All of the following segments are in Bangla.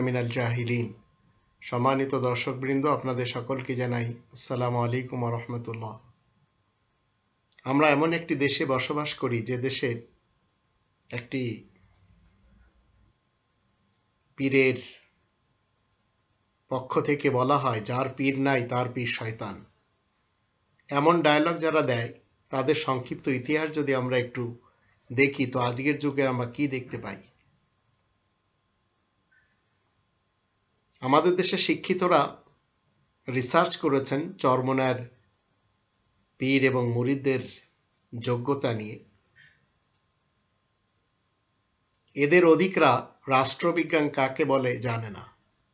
মিনাল জাহিলিন। সম্মানিত দর্শকবৃন্দ, আপনাদের সকলকে জানাই আসসালামু আলাইকুম রহমতুল্লাহ। আমরা এমন একটি দেশে বসবাস করি, যে দেশে একটি পীরের পক্ষ থেকে বলা হয়, যার পীর নাই, তার পীর শয়তান। এমন ডায়লগ যারা দেয়, তাদের সংক্ষিপ্ত ইতিহাস যদি আমরা একটু দেখি, তো আজকের যুগে আমরা কি দেখতে পাই? আমাদের দেশে শিক্ষিতরা রিসার্চ করেছেন চরমনার পীর এবং মুরিদদের যোগ্যতা নিয়ে। এদের অধিকরা রাষ্ট্রবিজ্ঞান কাকে বলে জানে না,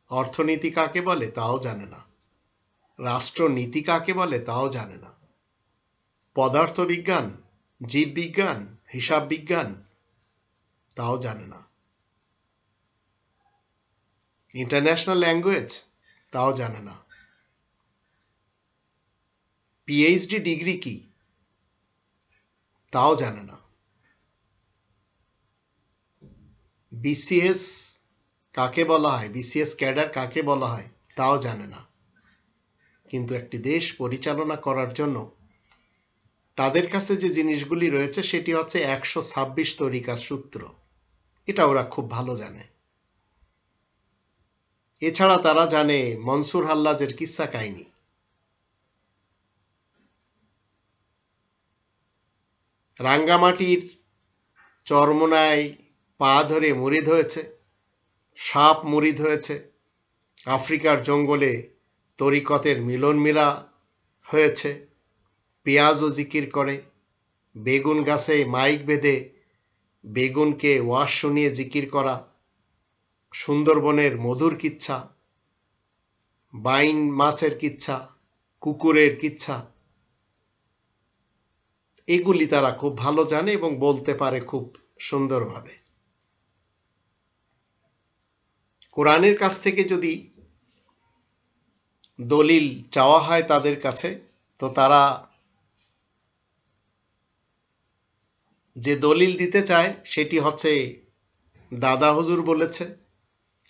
অর্থনীতি কাকে বলে তাও জানে না, রাষ্ট্রনীতি কাকে বলে তাও জানে না। পদার্থবিজ্ঞান, জীববিজ্ঞান হিসাব বিজ্ঞান তাও জানে না। ইন্টারন্যাশনাল ল্যাঙ্গুয়েজ তাও জানে না। পিএইচডি ডিগ্রি কি? তাও জানে না। বিসিএস কাকে বলা হয়? বিসিএস ক্যাডার কাকে বলা হয়? তাও জানে না। কিন্তু একটি দেশ পরিচালনা করার জন্য তাদের কাছে যে জিনিসগুলি রয়েছে, সেটি হচ্ছে একশো ছাব্বিশ তরিকা সূত্র। এটা ওরা খুব ভালো জানে। এছাড়া তারা জানে মনসুর হাল্লাজের কিসা কাহিনী। রাঙ্গামাটির চরমোনায় পা ধরে মুরিদ হয়েছে, সাপ মুরিদ হয়েছে, আফ্রিকার জঙ্গলে তরিকতের মিলন মিলা হয়েছে, পেঁয়াজ ও জিকির করে, বেগুন গাছে মাইক বেঁধে বেগুনকে ওয়াশ শুনিয়ে জিকির করা সুন্দরবনের মধুর কিচ্ছা, বাইন মাছের কিচ্ছা, কুকুরের কিচ্ছা, এগুলি তারা খুব ভালো জানে এবং বলতে পারে খুব সুন্দরভাবে। কোরআনের কাছ থেকে যদি দলিল চাওয়া হয় তাদের কাছে, তো তারা যে দলিল দিতে চায় সেটি হচ্ছে দাদা হুজুর বলেছে।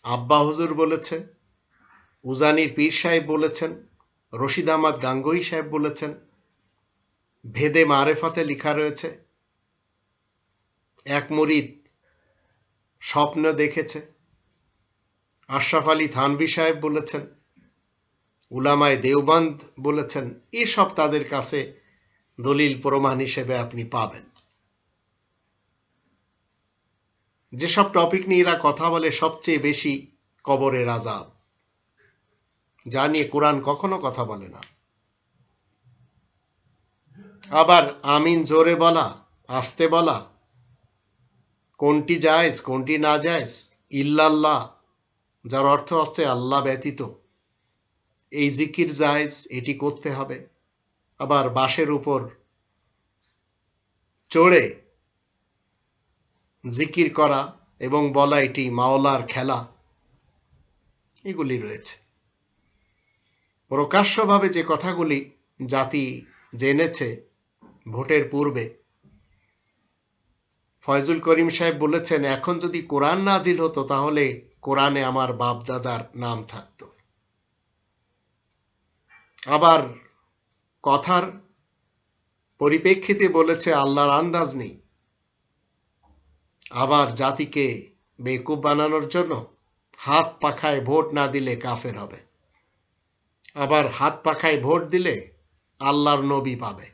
আব্বা হুজুর বলেছেন উজানির পীর সাহেব বলেছেন, রশিদ আহমদ গাঙ্গুই সাহেব বলেছেন, ভেদে মারেফাতে লেখা রয়েছে, এক মরিদ স্বপ্ন দেখেছে। আশরাফ আলী থানভি সাহেব বলেছেন, উলামায় দেওবন্দ বলেছেন, এসব তাদের কাছে দলিল প্রমাণ হিসেবে আপনি পাবেন। যেসব টপিক নিয়ে এরা কথা বলে সবচেয়ে বেশি কবরের আজাব যা নিয়ে কোরআন কখনো কথা বলে না। আবার আমিন জোরে বলা, আসতে বলা, কোনটি জায়েজ, কোনটি না জায়েজ, ইল্লাল্লাহ, যার অর্থ হচ্ছে আল্লাহ ব্যতীত। এই জিকির জায়েজ, এটি করতে হবে। আবার বাঁশের উপর চড়ে জিকির করা এবং বলা এটি মাওলার খেলা, এগুলি রয়েছে। প্রকাশ্যভাবে যে কথাগুলি জাতি জেনেছে ভোটের পূর্বে, ফয়জুল করিম সাহেব বলেছেন, এখন যদি কোরআন নাজিল হতো, তাহলে কোরআনে আমার বাপ দাদার নাম থাকত। আবার কথার পরিপ্রেক্ষিতে বলেছে, আল্লাহর আন্দাজ নেই। আবার জাতিকে বেকুব বানানোর জন্য হাত পাখায় ভোট না দিলে কাফের হবে। আবার হাত পাখায় ভোট দিলে আল্লাহর নবী পাবে।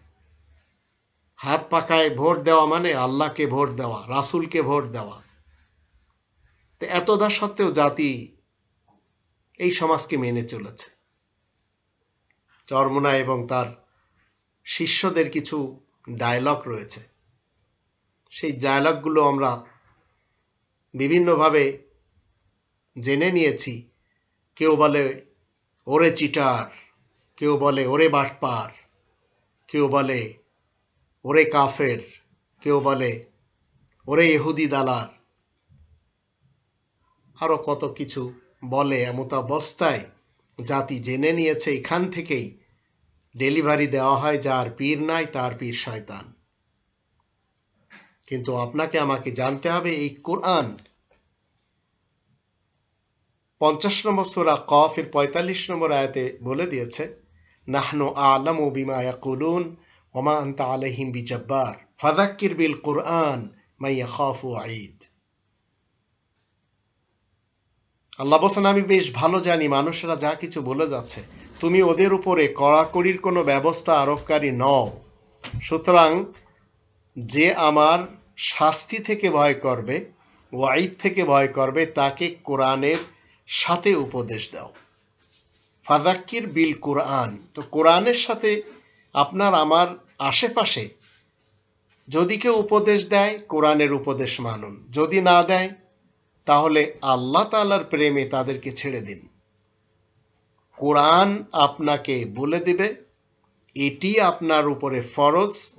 হাত পাখায় ভোট দেওয়া মানে আল্লাহকে ভোট দেওয়া, রাসুলকে ভোট দেওয়া। তো এতদা সত্ত্বেও জাতি এই সমাজকে মেনে চলেছে। চরমোনা এবং তার শিষ্যদের কিছু ডায়লগ রয়েছে। সেই ডায়লগগুলো আমরা বিভিন্নভাবে জেনে নিয়েছি। কেউ বলে, ওরে চিটার। কেউ বলে, ওরে বাটপার। কেউ বলে, ওরে কাফের। কেউ বলে, ওরে ইহুদি দালার আরও কত কিছু বলে এমতাবস্থায় জাতি জেনে নিয়েছে। এখান থেকেই ডেলিভারি দেওয়া হয়, যার পীর নাই, তার পীর শয়তান। কিন্তু আপনাকে আমাকে জানতে হবে এই কোরআন পঞ্চাশ নম্বর সুরা কফের পঁয়তাল্লিশ নম্বর আয়াতে বলে দিয়েছে, নাহনু আলামু বিমা ইয়াকুলুন ওমা আনতা আলাইহিম বিজাব্বার, ফাযাক্কির বিল কুরআন মাই ইয়াখাফু ঈদ আল্লাহ বলছেন, আমি বেশ ভালো জানি, মানুষেরা যা কিছু বলে যাচ্ছে, তুমি ওদের উপরে কড়াকড়ির কোনো ব্যবস্থা আরোপকারী নও। সুতরাং যে আমার শাস্তি থেকে ভয় করবে ওয়াইদ থেকে ভয় করবে, তাকে কোরআনের সাথে উপদেশ দাও। ফাজাক্কির বিল কোরআন। তো কোরআনের সাথে আপনার আমার আশেপাশে যদি কেউ উপদেশ দেয়, কোরআনের উপদেশ মানুন। যদি না দেয়, তাহলে আল্লাহ তাআলার প্রেমে তাদেরকে ছেড়ে দিন। কোরআন আপনাকে বলে দিবে, এটি আপনার উপরে ফরজ।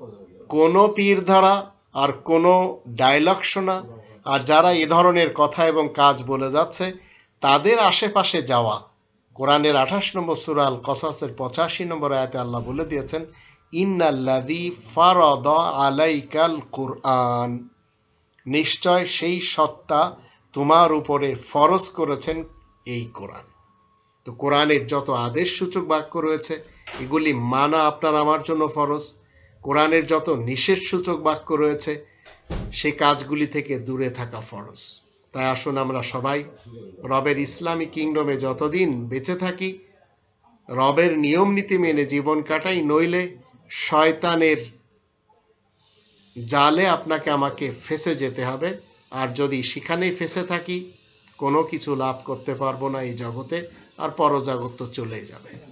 কোনো পীর ধরা আর কোনো ডায়লগ শোনা। আর যারা এ ধরনের কথা এবং কাজ বলে যাচ্ছে, তাদের আশেপাশে যাওয়া। কোরআনের আঠাশ নম্বর সুরাল কসাসের পঁচাশি নম্বর আয়াতে আল্লাহ বলে দিয়েছেন ইন্নাল্লাদি ফারদ আলাইকাল কুরআন। নিশ্চয় সেই সত্তা তোমার উপরে ফরজ করেছেন এই কোরআন। তো কোরআনের যত আদেশ সূচক বাক্য রয়েছে, এগুলি মানা আপনার আমার জন্য ফরজ। কোরআনের যত নিষেধ সূচক বাক্য রয়েছে, সে কাজগুলি থেকে দূরে থাকা ফরজ। তাই আসুন আমরা সবাই রবের ইসলামী কিংডমে যতদিন বেঁচে থাকি, রবের নিয়ম নীতি মেনে জীবন কাটাই, নইলে শয়তানের জালে আপনাকে আমাকে ফেসে যেতে হবে। আর যদি সেখানেই ফেসে থাকি, কোনো কিছু লাভ করতে পারব না এই জগতে, আর পরজগৎ তো চলেই যাবে।